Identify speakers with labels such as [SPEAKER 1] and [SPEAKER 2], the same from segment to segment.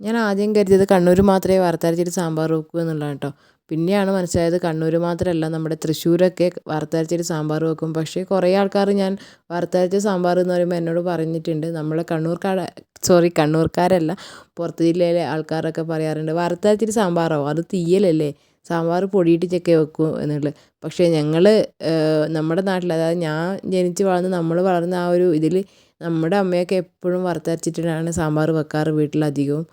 [SPEAKER 1] ഞാൻ ആദ്യം കരുതിയത് കണ്ണൂർ മാത്രമേ വറുത്തരച്ചിട്ട് സാമ്പാർ വെക്കൂ എന്നുള്ളതാണ് കേട്ടോ. പിന്നെയാണ് മനസ്സിലായത് കണ്ണൂർ മാത്രമല്ല നമ്മുടെ തൃശ്ശൂരൊക്കെ വറുത്തരച്ചിട്ട് സാമ്പാർ വെക്കും. പക്ഷേ കുറേ ആൾക്കാർ ഞാൻ വറുത്തരച്ച സാമ്പാർ എന്ന് പറയുമ്പോൾ എന്നോട് പറഞ്ഞിട്ടുണ്ട്. നമ്മളെ കണ്ണൂർക്കാർ സോറി കണ്ണൂർക്കാരല്ല പുറത്ത് ജില്ലയിലെ ആൾക്കാരൊക്കെ പറയാറുണ്ട് വറുത്തരച്ചിട്ട് സാമ്പാറോ? അത് തീയലല്ലേ? സാമ്പാർ പൊടിയിട്ടിട്ടൊക്കെ വെക്കും എന്നുള്ളത്. പക്ഷേ ഞങ്ങൾ നമ്മുടെ നാട്ടിൽ അതായത് ഞാൻ ജനിച്ച് വളർന്ന് നമ്മൾ വളർന്ന ആ ഒരു ഇതിൽ നമ്മുടെ അമ്മയൊക്കെ എപ്പോഴും വറുത്തരച്ചിട്ടാണ് സാമ്പാർ വെക്കാറ് വീട്ടിലധികവും.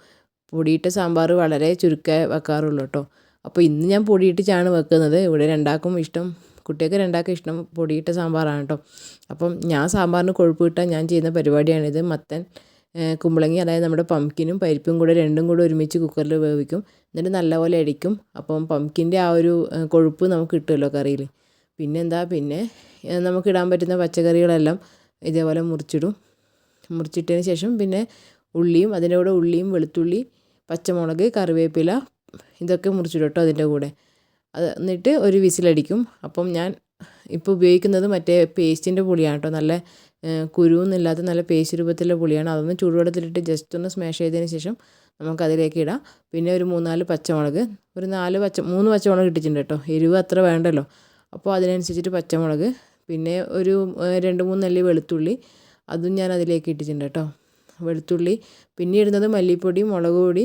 [SPEAKER 1] പൊടിയിട്ട സാമ്പാർ വളരെ ചുരുക്കമേ വെക്കാറുള്ളൂ കേട്ടോ. അപ്പോൾ ഇന്ന് ഞാൻ പൊടിയിട്ടിട്ടാണ് വെക്കുന്നത്. ഇവിടെ രണ്ടാൾക്കും ഇഷ്ടം കുട്ടികൾക്ക് രണ്ടാൾക്കും ഇഷ്ടം പൊടിയിട്ട സാമ്പാറാണ് കേട്ടോ. അപ്പം ഞാൻ സാമ്പാറിന് കൊഴുപ്പ് കിട്ടാൻ ഞാൻ ചെയ്യുന്ന പരിപാടിയാണിത്. മത്തൻ കുമ്പളങ്ങി അതായത് നമ്മുടെ പംകിനും പരിപ്പും കൂടെ രണ്ടും കൂടെ ഒരുമിച്ച് കുക്കറിൽ വേവിക്കും. എന്നിട്ട് നല്ലപോലെ അടിക്കും. അപ്പം പംകിന്റെ ആ ഒരു കൊഴുപ്പ് നമുക്ക് കിട്ടുമല്ലോ കറിയിൽ പിന്നെന്താ? പിന്നെ നമുക്ക് ഇടാൻ പറ്റുന്ന പച്ചക്കറികളെല്ലാം ഇതേപോലെ മുറിച്ചിടും. മുറിച്ചിട്ടതിന് ശേഷം പിന്നെ ഉള്ളിയും അതിന്റെ കൂടെ ഉള്ളിയും വെളുത്തുള്ളി പച്ചമുളക് കറിവേപ്പില ഇതൊക്കെ മുറിച്ചിടും കേട്ടോ അതിന്റെ കൂടെ. അത് എന്നിട്ട് ഒരു വിസിലടിക്കും. അപ്പം ഞാൻ ഇപ്പോൾ ഉപയോഗിക്കുന്നത് മറ്റേ പേസ്റ്റിന്റെ പുളിയാണ് കേട്ടോ നല്ല കുരുവൊന്നുമില്ലാത്ത നല്ല പേസ്റ്റ് രൂപത്തിലുള്ള പുളിയാണ്. അതൊന്ന് ചൂടുവെള്ളത്തിലിട്ട് ജസ്റ്റ് ഒന്ന് സ്മാഷ് ചെയ്തതിന് ശേഷം നമുക്ക് അതിലേക്ക് ഇടാം. പിന്നെ ഒരു മൂന്നാൽ പച്ചമുളക് ഒരു നാല് പച്ച മൂന്ന് പച്ചമുളക് ഇട്ടിട്ടുണ്ട് കേട്ടോ എരിവ് അത്ര വേണ്ടല്ലോ. അപ്പോൾ അതിനനുസരിച്ചിട്ട് പച്ചമുളക് പിന്നെ ഒരു രണ്ട് മൂന്ന് അല്ലി വെളുത്തുള്ളി അതും ഞാൻ അതിലേക്ക് ഇട്ടിട്ടുണ്ട് കേട്ടോ വെളുത്തുള്ളി പിന്നെ ഇടുന്നത് മല്ലിപ്പൊടി മുളക് പൊടി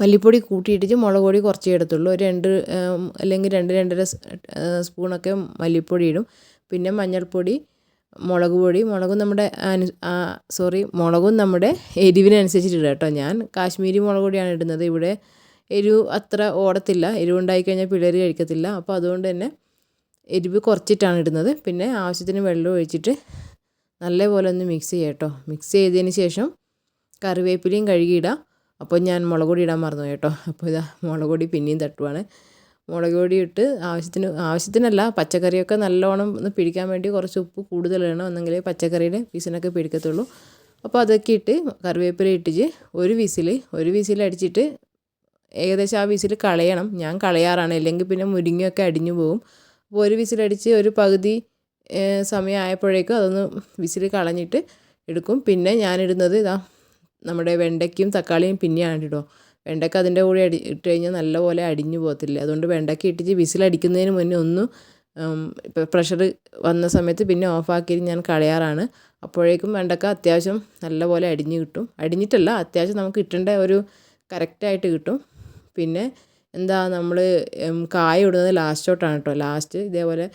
[SPEAKER 1] മല്ലിപ്പൊടി കൂട്ടിയിട്ടിട്ട് മുളക് പൊടി കുറച്ചേ ഇടത്തുള്ളൂ ഒരു രണ്ട് അല്ലെങ്കിൽ രണ്ട് രണ്ടര സ്പൂണൊക്കെ മല്ലിപ്പൊടി ഇടും. പിന്നെ മഞ്ഞൾപ്പൊടി മുളക് പൊടി. മുളകും നമ്മുടെ സോറി മുളകും നമ്മുടെ എരിവിനനുസരിച്ചിട്ട് ഇടുക കേട്ടോ ഞാൻ. കാശ്മീരി മുളക് പൊടിയാണ് ഇടുന്നത്. ഇവിടെ എരിവ് അത്ര ഓടത്തില്ല. എരിവുണ്ടായി കഴിഞ്ഞാൽ പിള്ളേർ കഴിക്കത്തില്ല. അപ്പോൾ അതുകൊണ്ട് തന്നെ എരിവ് കുറച്ചിട്ടാണ് ഇടുന്നത്. പിന്നെ ആവശ്യത്തിന് വെള്ളം ഒഴിച്ചിട്ട് നല്ലപോലെ ഒന്ന് മിക്സ് ചെയ്യാം കേട്ടോ. മിക്സ് ചെയ്തതിന് ശേഷം കറിവേപ്പിലയും കഴുകിയിടാം. അപ്പോൾ ഞാൻ മുളക് പൊടി ഇടാൻ മറന്നു കേട്ടോ. അപ്പോൾ ഇതാ മുളക് പൊടി പിന്നെയും തട്ടുവാണ്. മുളക് പൊടി ഇട്ട് ആവശ്യത്തിന് ആവശ്യത്തിനല്ല പച്ചക്കറിയൊക്കെ നല്ലോണം ഒന്ന് പിടിക്കാൻ വേണ്ടി കുറച്ച് ഉപ്പ് കൂടുതൽ ഇടണം എന്നെങ്കിലേ പച്ചക്കറിയുടെ പീസിനൊക്കെ പിടിക്കത്തുള്ളൂ. അപ്പോൾ അതൊക്കെ ഇട്ട് കറിവേപ്പില ഇട്ടിച്ച് ഒരു വിസിൽ ഒരു വിസിൽ അടിച്ചിട്ട് ഏകദേശം ആ വിസിൽ കളയണം. ഞാൻ കളയാറാണ്. അല്ലെങ്കിൽ പിന്നെ മുരിങ്ങയൊക്കെ അടിഞ്ഞു പോകും. അപ്പോൾ ഒരു വിസിലടിച്ച് ഒരു പകുതി സമയം ആയപ്പോഴേക്കും അതൊന്ന് വിസിൽ കളഞ്ഞിട്ട് എടുക്കും. പിന്നെ ഞാനിടുന്നത് ഇതാ നമ്മുടെ വെണ്ടയ്ക്കും തക്കാളിയും പിന്നെയാണ് കേട്ടോ വെണ്ടയ്ക്ക അതിന്റെ കൂടെ അടി ഇട്ട് കഴിഞ്ഞാൽ നല്ലപോലെ അടിഞ്ഞു പോകത്തില്ല? അതുകൊണ്ട് വെണ്ടയ്ക്ക ഇട്ടിട്ട് വിസിലടിക്കുന്നതിന് മുന്നേ ഒന്ന് പ്രഷർ വന്ന സമയത്ത് പിന്നെ ഓഫാക്കിയിട്ട് ഞാൻ കളയാറാണ്. അപ്പോഴേക്കും വെണ്ടക്ക അത്യാവശ്യം നല്ലപോലെ അടിഞ്ഞ് കിട്ടും. അടിഞ്ഞിട്ടല്ല അത്യാവശ്യം നമുക്ക് കിട്ടേണ്ട ഒരു കറക്റ്റായിട്ട് കിട്ടും. പിന്നെ എന്താ നമ്മൾ കായ ഇടുന്നത് ലാസ്റ്റോട്ടാണ് കേട്ടോ ലാസ്റ്റ് ഇതേപോലെ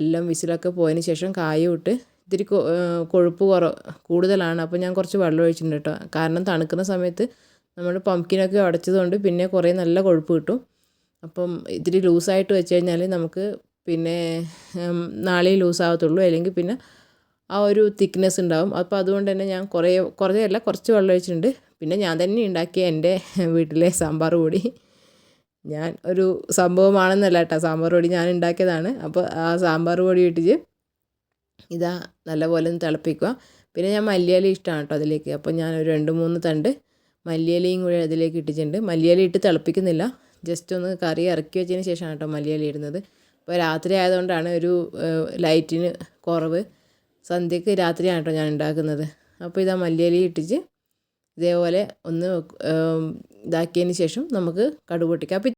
[SPEAKER 1] എല്ലാം വിസിലൊക്കെ പോയതിന് ശേഷം കായ ഇട്ട് ഇത്തിരി കൊഴുപ്പ് കുറ കൂടുതലാണ്. അപ്പോൾ ഞാൻ കുറച്ച് വെള്ളം ഒഴിച്ചിട്ടുണ്ട് കേട്ടോ. കാരണം തണുക്കുന്ന സമയത്ത് നമ്മൾ പംപ്കിനൊക്കെ ഉടച്ചതുകൊണ്ട് പിന്നെ കുറേ നല്ല കൊഴുപ്പ് കിട്ടും. അപ്പം ഇത്തിരി ലൂസായിട്ട് വെച്ച് കഴിഞ്ഞാൽ നമുക്ക് പിന്നെ നാളെ ലൂസ് ആവത്തുള്ളൂ അല്ലെങ്കിൽ പിന്നെ ആ ഒരു തിക്നെസ് ഉണ്ടാവും. അപ്പോൾ അതുകൊണ്ട് തന്നെ ഞാൻ കുറേ കുറേ അല്ല കുറച്ച് വെള്ളം ഒഴിച്ചിട്ടുണ്ട്. പിന്നെ ഞാൻ തന്നെ ഉണ്ടാക്കിയ എന്റെ വീട്ടിലെ സാമ്പാർ പൊടി. ഞാൻ ഒരു സംഭവമാണെന്നല്ല കേട്ടോ. സാമ്പാർ പൊടി ഞാൻ ഉണ്ടാക്കിയതാണ്. അപ്പോൾ ആ സാമ്പാർ പൊടി ഇട്ടിട്ട് ഇതാ നല്ലപോലെ ഒന്ന് തിളപ്പിക്കുക. പിന്നെ ഞാൻ മല്ലിയില ഇഷ്ടമാണ് കേട്ടോ അതിലേക്ക്. അപ്പോൾ ഞാൻ ഒരു രണ്ട് മൂന്ന് തണ്ട് മല്ലിയിലയും കൂടി അതിലേക്ക് ഇട്ടിട്ടുണ്ട്. മല്ലിയില ഇട്ട് തിളപ്പിക്കുന്നില്ല. ജസ്റ്റ് ഒന്ന് കറി ഇറക്കി വെച്ചതിന് ശേഷമാണ് കേട്ടോ മല്ലിയില ഇടുന്നത്. അപ്പോൾ രാത്രി ആയതുകൊണ്ടാണ് ഒരു ലൈറ്റിന് കുറവ്. സന്ധ്യക്ക് രാത്രിയാണ് കേട്ടോ ഞാൻ ഉണ്ടാക്കുന്നത്. അപ്പോൾ ഇതാ മല്ലിയില ഇട്ടിച്ച് ഇതേപോലെ ഒന്ന് ഇതാക്കിയതിന് ശേഷം നമുക്ക് കടുക് പൊട്ടിക്കാം. അപ്പോൾ